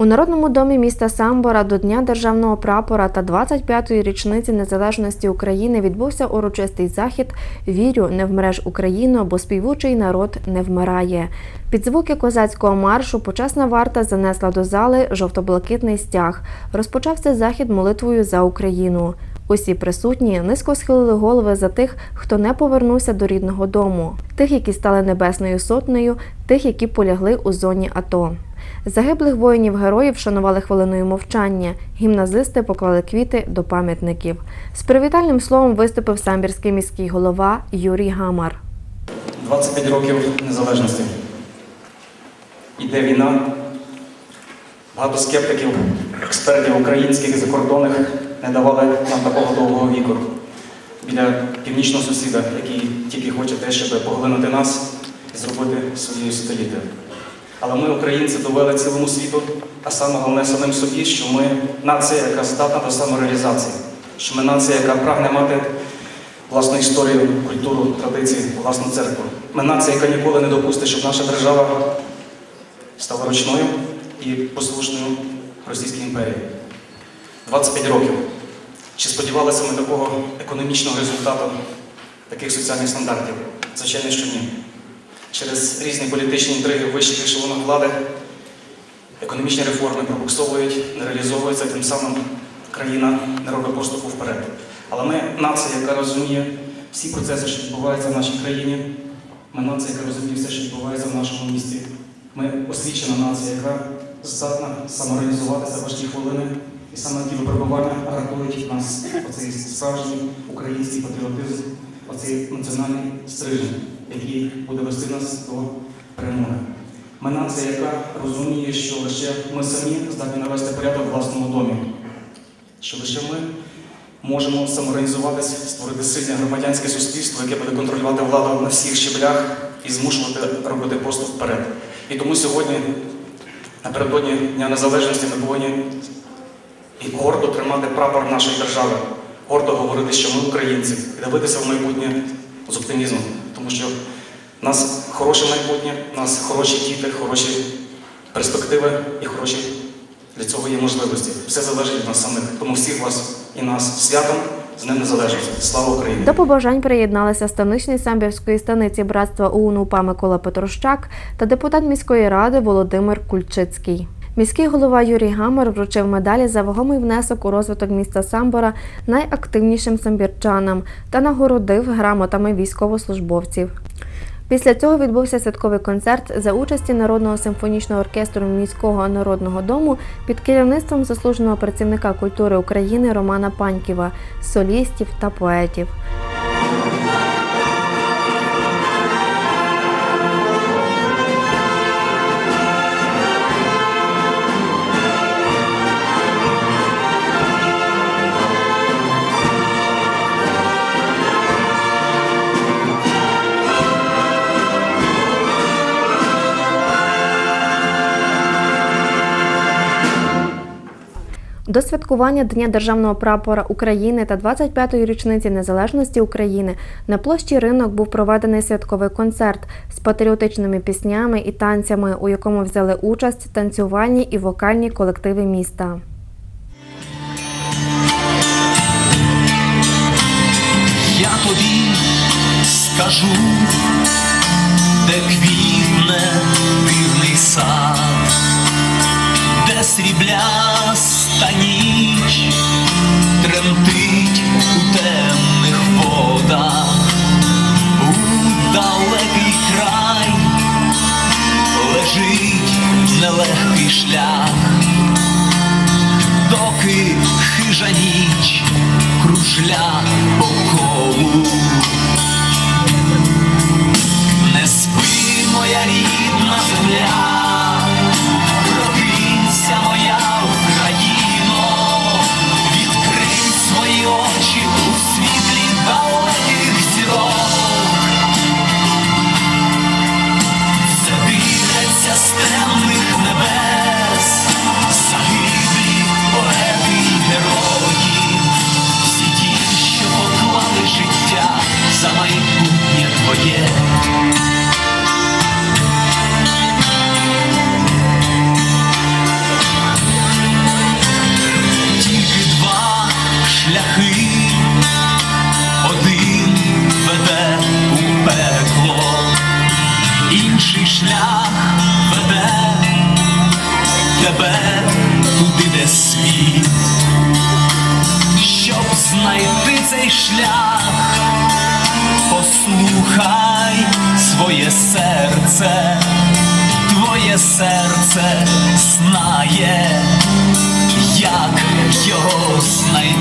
У Народному домі міста Самбора до Дня державного прапора та 25-ї річниці незалежності України відбувся урочистий захід Вірю, не вмреш Україну, бо співучий народ не вмирає. Під звуки козацького маршу почесна варта занесла до зали жовто-блакитний стяг. Розпочався захід молитвою за Україну. Усі присутні низько схилили голови за тих, хто не повернувся до рідного дому, тих, які стали небесною сотнею, тих, які полягли у зоні АТО. Загиблих воїнів-героїв вшанували хвилиною мовчання. Гімназисти поклали квіти до пам'ятників. З привітальним словом виступив самбірський міський голова Юрій Гамар. 25 років незалежності. Іде війна. Багато скептиків, експертів українських і закордонних не давали нам такого довгого віку біля північного сусіда, який тільки хоче те, щоб поглинути нас і зробити своєю століття. Але ми, українці, довели цілому світу, а саме головне самим собі, що ми нація, яка здатна до самореалізації, що ми нація, яка прагне мати власну історію, культуру, традиції, власну церкву. Ми нація, яка ніколи не допустить, щоб наша держава стала ручною і послушною Російській імперії. 25 років. Чи сподівалися ми такого економічного результату, таких соціальних стандартів? Звичайно, що ні. Через різні політичні інтриги вищих ешелонах влади економічні реформи пробуксовують, не реалізовуються, тим самим країна не робить поступу вперед. Але ми нація, яка розуміє всі процеси, що відбуваються в нашій країні. Ми нація, яка розуміє все, що відбувається в нашому місті. Ми освічена нація, яка здатна самореалізуватися в важкі хвилини. І саме ті випробування гарантують нас оцей справжній український патріотизм, оцей національний стрижень, який буде вести нас до перемоги. Ми нація, яка розуміє, що лише ми самі здатні навести порядок в власному домі, що лише ми можемо самоорганізуватися, створити сильне громадянське суспільство, яке буде контролювати владу на всіх щеблях і змушувати робити поступ вперед. І тому сьогодні, напередодні Дня Незалежності, ми повинні і гордо тримати прапор нашої держави, гордо говорити, що ми українці, і дивитися в майбутнє з оптимізмом, тому що в нас хороше майбутнє, в нас хороші діти, хороші перспективи і хороші для цього є можливості. Все залежить від нас самих. Тому всіх вас і нас святом з Днем Незалежності. Слава Україні! До побажань приєдналися станичний самбірської станиці братства УНУПА Микола Петрощак та депутат міської ради Володимир Кульчицький. Міський голова Юрій Гамер вручив медалі за вагомий внесок у розвиток міста Самбора найактивнішим самбірчанам та нагородив грамотами військовослужбовців. Після цього відбувся святковий концерт за участі Народного симфонічного оркестру міського народного дому під керівництвом заслуженого працівника культури України Романа Паньківа, солістів та поетів. До святкування Дня державного прапора України та 25-ї річниці незалежності України на площі ринок був проведений святковий концерт з патріотичними піснями і танцями, у якому взяли участь танцювальні і вокальні колективи міста. Я тобі скажу, де квітне дивний сад, де срібляста доки хижа ніч кружля по цей шлях, послухай своє серце, твоє серце знає, як його знайти.